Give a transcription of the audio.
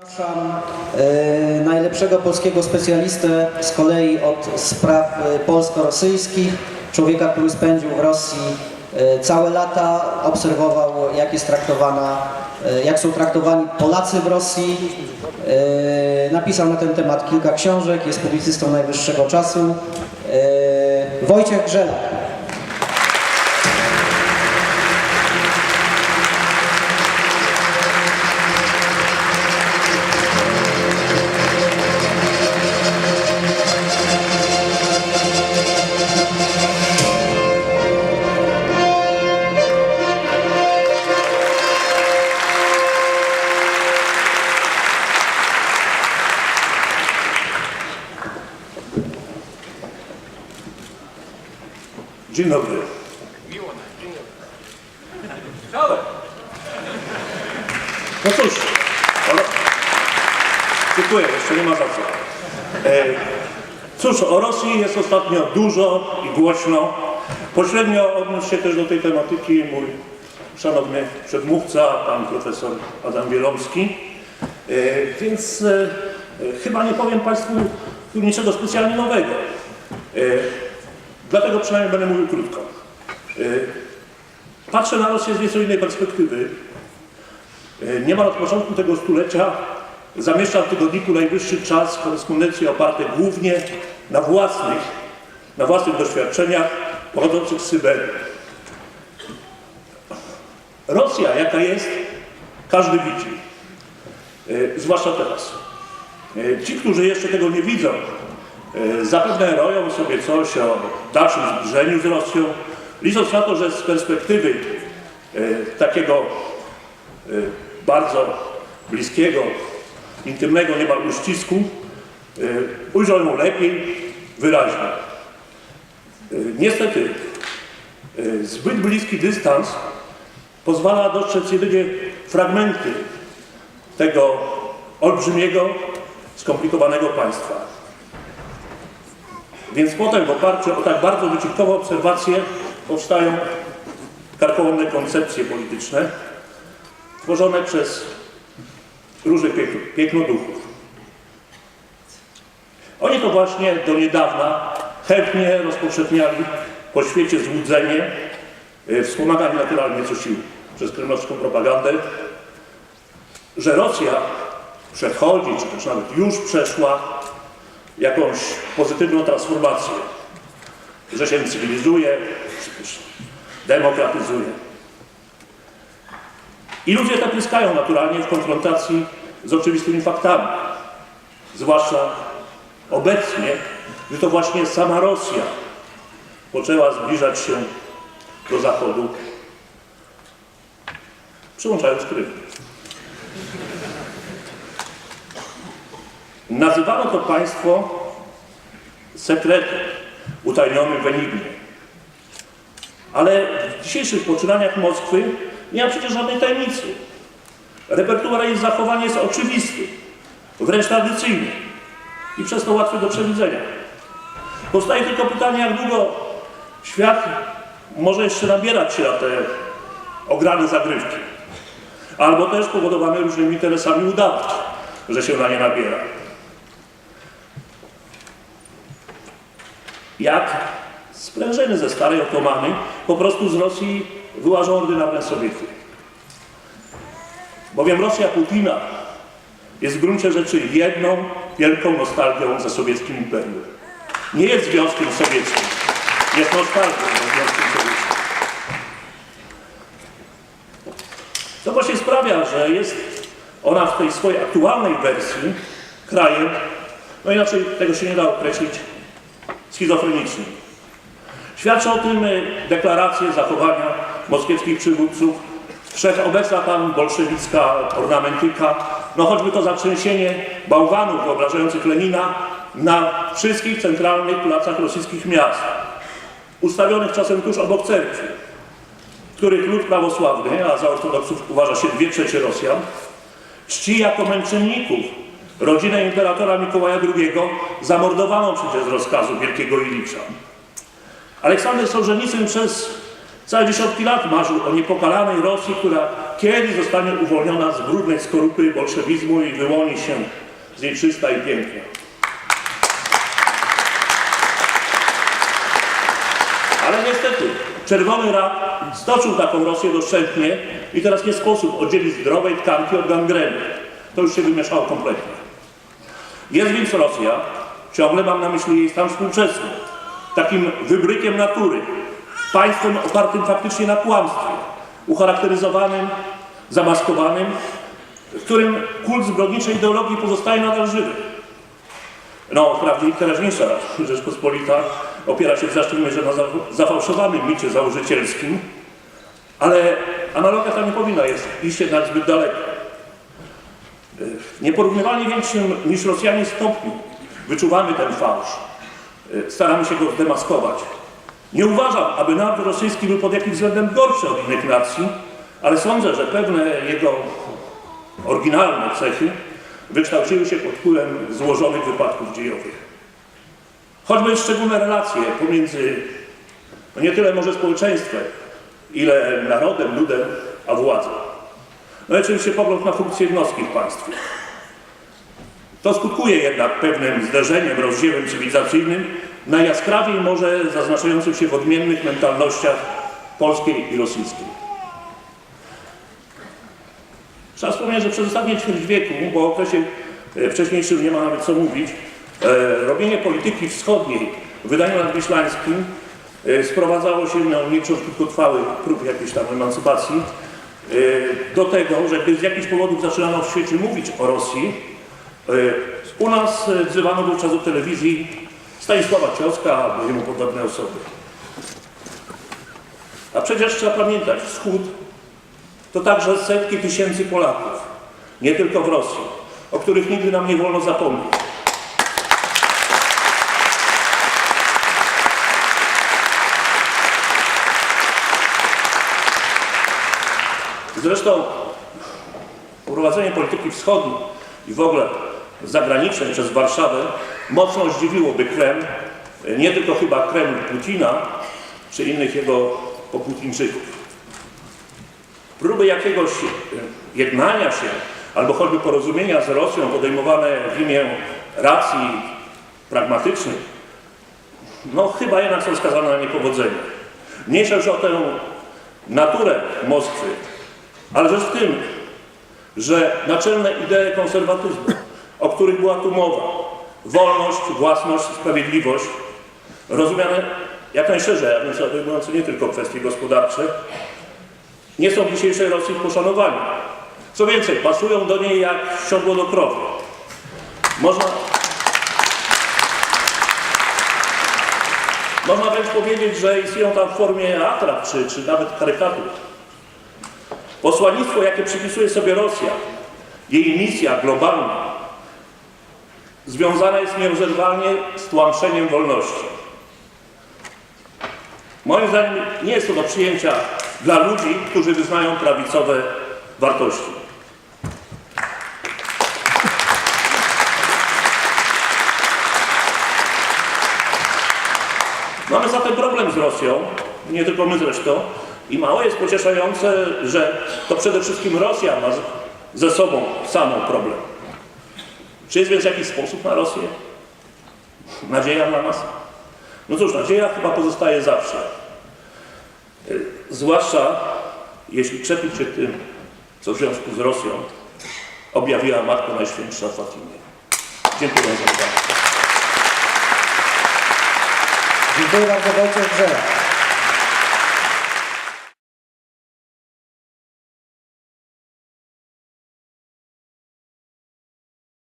Zapraszam e, najlepszego polskiego specjalistę z kolei od spraw e, polsko-rosyjskich, człowieka, który spędził w Rosji e, całe lata, obserwował jak jest traktowana, jak są traktowani Polacy w Rosji. Napisał na ten temat kilka książek, jest publicystą najwyższego czasu. Wojciech Grzelak. Dzień dobry. No cóż, o, dziękuję, jeszcze nie ma za co. E, cóż, o Rosji jest ostatnio dużo i głośno. Pośrednio odniósł się też do tej tematyki mój szanowny przedmówca, pan profesor Adam Wielomski. E, więc e, chyba nie powiem Państwu niczego specjalnie nowego. E, Dlatego przynajmniej będę mówił krótko. Y, Patrzę na Rosję z nieco innej perspektywy. Y, Niemal od początku tego stulecia zamieszczam w tygodniku Najwyższy Czas korespondencje oparte głównie na własnych, na własnych doświadczeniach pochodzących z Syberii. Rosja, jaka jest, każdy widzi. Y, Zwłaszcza teraz. Ci, którzy jeszcze tego nie widzą, Zapewne roją sobie coś o dalszym zbliżeniu z Rosją, licząc na to, że z perspektywy e, takiego e, bardzo bliskiego, intymnego niemal uścisku e, ujrzą ją lepiej, wyraźnie. E, Niestety, e, zbyt bliski dystans pozwala dostrzec jedynie fragmenty tego olbrzymiego, skomplikowanego państwa. Więc potem w oparciu o tak bardzo wycinkowe obserwacje powstają karkołomne koncepcje polityczne tworzone przez różnych piękno, pięknoduchów. Oni to właśnie do niedawna chętnie rozpowszechniali po świecie złudzenie, e, wspomagani naturalnie co sił przez kremlowską propagandę, że Rosja przechodzi, czy też nawet już przeszła jakąś pozytywną transformację, że się cywilizuje, demokratyzuje. I ludzie tak naturalnie w konfrontacji z oczywistymi faktami. Zwłaszcza obecnie, gdy to właśnie sama Rosja poczęła zbliżać się do Zachodu, przyłączając Krym. Nazywano to państwo sekretem utajnionym w enigmie. Ale w dzisiejszych poczynaniach Moskwy nie ma przecież żadnej tajemnicy. Repertuar jej zachowania jest oczywisty, wręcz tradycyjny i przez to łatwy do przewidzenia. Powstaje tylko pytanie, jak długo świat może jeszcze nabierać się na te ograne zagrywki. Albo też powodowane różnymi interesami udawać, że się na nie nabiera. Jak sprężyny ze starej otomany po prostu z Rosji wyłażą ordynarne Sowiety. Bowiem Rosja Putina jest w gruncie rzeczy jedną wielką nostalgią za sowieckim imperium. Nie jest związkiem sowieckim, jest nostalgią za związkiem sowieckim. Co właśnie sprawia, że jest ona w tej swojej aktualnej wersji krajem, no inaczej tego się nie da określić, schizofrenicznym. Świadczy o tym e, deklaracje zachowania moskiewskich przywódców, wszechobecna tam bolszewicka ornamentyka, no choćby to zatrzęsienie bałwanów wyobrażających Lenina na wszystkich centralnych placach rosyjskich miast, ustawionych czasem tuż obok cerkwi, których lud prawosławny, a za ortodoksów uważa się dwie trzecie Rosjan, czci jako męczenników rodzinę imperatora Mikołaja II, zamordowaną przecież z rozkazu wielkiego Ilicza. Aleksander Solżenicyn przez całe dziesiątki lat marzył o niepokalanej Rosji, która kiedy zostanie uwolniona z brudnej skorupy bolszewizmu i wyłoni się z niej czysta i piękna. Ale niestety Czerwony Rak stoczył taką Rosję doszczętnie i teraz nie sposób oddzielić zdrowej tkanki od gangreny. To już się wymieszało kompletnie. Jest więc Rosja, ciągle mam na myśli jej stan współczesny, takim wybrykiem natury, państwem opartym faktycznie na kłamstwie, ucharakteryzowanym, zamaskowanym, w którym kult zbrodniczej ideologii pozostaje nadal żywy. No, wprawdzie i teraźniejsza Rzeczpospolita opiera się w znacznej mierze na za- zafałszowanym micie założycielskim, ale analogia ta nie powinna jest iść jednak zbyt daleko. W nieporównywalnie większym niż Rosjanie stopniu wyczuwamy ten fałsz. Y, Staramy się go zdemaskować. Nie uważam, aby naród rosyjski był pod jakimś względem gorszy od innych nacji, ale sądzę, że pewne jego oryginalne cechy wykształciły się pod wpływem złożonych wypadków dziejowych. Choćby szczególne relacje pomiędzy no nie tyle może społeczeństwem, ile narodem, ludem, a władzą. No i oczywiście pogląd na funkcję jednostki w państwie. To skutkuje jednak pewnym zderzeniem, rozdziałem cywilizacyjnym, najjaskrawiej może zaznaczającym się w odmiennych mentalnościach polskiej i rosyjskiej. Trzeba wspomnieć, że przez ostatnie ćwierć wieku, bo o okresie e, wcześniejszym nie ma nawet co mówić, e, robienie polityki wschodniej w wydaniu nadwiślańskim e, sprowadzało się, no nie czuł krótkotrwały prób jakiejś tam emancypacji, do tego, że gdy z jakichś powodów zaczynano w świecie mówić o Rosji, e, u nas e, wzywano wówczas do telewizji Stanisława Cioska albo jemu podobne osoby. A przecież trzeba pamiętać, wschód to także setki tysięcy Polaków, nie tylko w Rosji, o których nigdy nam nie wolno zapomnieć. Zresztą prowadzenie polityki wschodniej i w ogóle zagranicznej przez Warszawę mocno zdziwiłoby Kreml, nie tylko chyba Kreml Putina, czy innych jego popłótniczyków próby jakiegoś jednania się albo choćby porozumienia z Rosją podejmowane w imię racji pragmatycznych, no chyba jednak są skazane na niepowodzenie. Mniejsza już o tę naturę Moskwy, ale rzecz w tym, że naczelne idee konserwatyzmu, o których była tu mowa, wolność, własność, sprawiedliwość, rozumiane jak najszerzej, a więc obejmujące nie tylko kwestie gospodarcze, nie są w dzisiejszej Rosji poszanowani. Co więcej, pasują do niej jak siodło do krowy. Można, można wręcz powiedzieć, że istnieją tam w formie atrap czy, czy nawet karykatur. Posłannictwo, jakie przypisuje sobie Rosja, jej misja globalna, związana jest nierozerwalnie z tłamszeniem wolności. Moim zdaniem nie jest to do przyjęcia dla ludzi, którzy wyznają prawicowe wartości. Mamy zatem problem z Rosją, nie tylko my zresztą, i mało jest pocieszające, że to przede wszystkim Rosja ma ze sobą samą problem. Czy jest więc jakiś sposób na Rosję? Nadzieja dla nas? No cóż, nadzieja chyba pozostaje zawsze. Y, Zwłaszcza jeśli czepić się tym, co w związku z Rosją objawiła Matka Najświętsza Fatimie. Dziękuję za uwagę. Dziękuję bardzo Wojciech.